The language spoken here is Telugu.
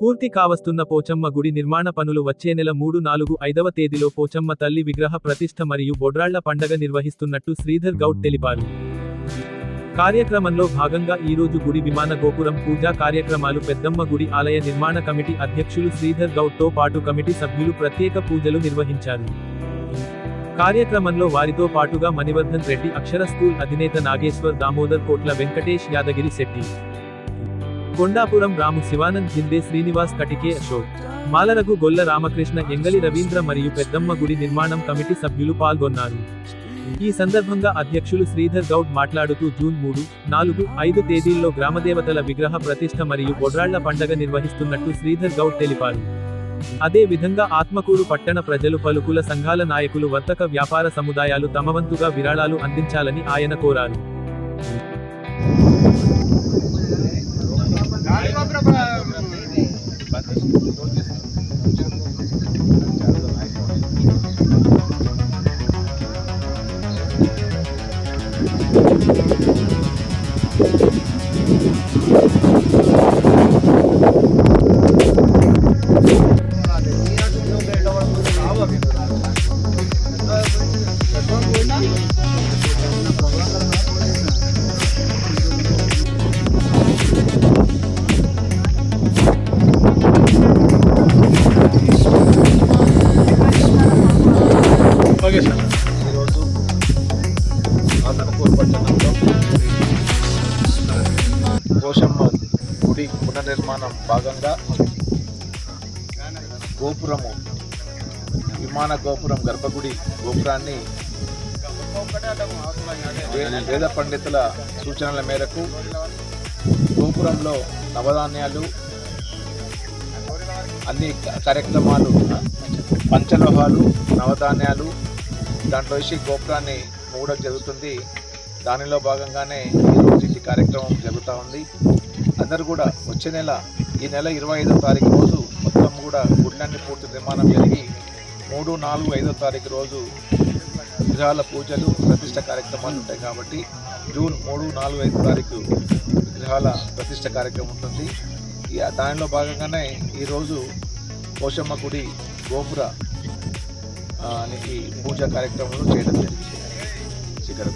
పూర్తి కావస్తున్న పోచమ్మ గుడి నిర్మాణ పనులు వచ్చే నెల మూడు నాలుగు ఐదవ తేదీలో పోచమ్మ తల్లి విగ్రహ ప్రతిష్ఠ మరియు బొడ్రాళ్ళ పండగ నిర్వహిస్తున్నట్టు శ్రీధర్ గౌడ్ తెలిపారు. కార్యక్రమంలో భాగంగా ఈరోజు గుడి విమాన గోపురం పూజా కార్యక్రమాలు పెద్దమ్మ గుడి ఆలయ నిర్మాణ కమిటీ అధ్యక్షులు శ్రీధర్ గౌడ్తో పాటు కమిటీ సభ్యులు ప్రత్యేక పూజలు నిర్వహించారు. కార్యక్రమంలో వారితో పాటుగా మణివర్ధన్ రెడ్డి అక్షర స్కూల్ అధినేత నాగేశ్వర్ దామోదర్ కోట్ల వెంకటేష్ యాదగిరి శెట్టి కొండాపురం రాము శివానంద్ హిందే శ్రీనివాస్ కటికే అశోక్. మాలరగు గొల్ల రామకృష్ణ ఎంగలి రవీంద్ర మరియు పెద్దమ్మ గుడి నిర్మాణం కమిటీ సభ్యులు పాల్గొన్నారు. ఈ సందర్భంగా అధ్యక్షులు శ్రీధర్ గౌడ్ మాట్లాడుతూ జూన్ మూడు నాలుగు ఐదు తేదీల్లో గ్రామదేవతల విగ్రహ ప్రతిష్ఠ మరియు బొడ్రాళ్ళ పండగ నిర్వహిస్తున్నట్టు శ్రీధర్ గౌడ్ తెలిపారు. అదే విధంగా ఆత్మకూరు పట్టణ ప్రజలు పలుకుల సంఘాల నాయకులు వర్తక వ్యాపార సముదాయాలు తమవంతుగా విరాళాలు అందించాలని ఆయన కోరారు. ఈరోజు పోషమ్మ గుడి పునర్నిర్మాణం భాగంగా గోపురము విమాన గోపురం గర్భగుడి గోపురాన్ని వేద పండితుల సూచనల మేరకు గోపురంలో నవధాన్యాలు అన్ని కార్యక్రమాలు పంచలోహాలు నవధాన్యాలు దాంట్లో వేసి గోపురాన్ని మూడడం జరుగుతుంది. దానిలో భాగంగానే ఈరోజు కార్యక్రమం జరుగుతూ ఉంది. అందరూ కూడా వచ్చే నెల ఈ నెల ఇరవై ఐదో తారీఖు రోజు మొత్తం కూడా గుడ్లన్నీ పూర్తి నిర్మాణం జరిగి మూడు నాలుగు ఐదో తారీఖు రోజు విగ్రహాల పూజలు ప్రతిష్ట కార్యక్రమాలు ఉంటాయి కాబట్టి జూన్ మూడు నాలుగు ఐదు తారీఖు విగ్రహాల ప్రతిష్ట కార్యక్రమం ఉంటుంది. దానిలో భాగంగానే ఈరోజు పోషమ్మ గుడి గోపుర పూజా కార్యక్రమాలు చేయడం జరిగింది. శిఖర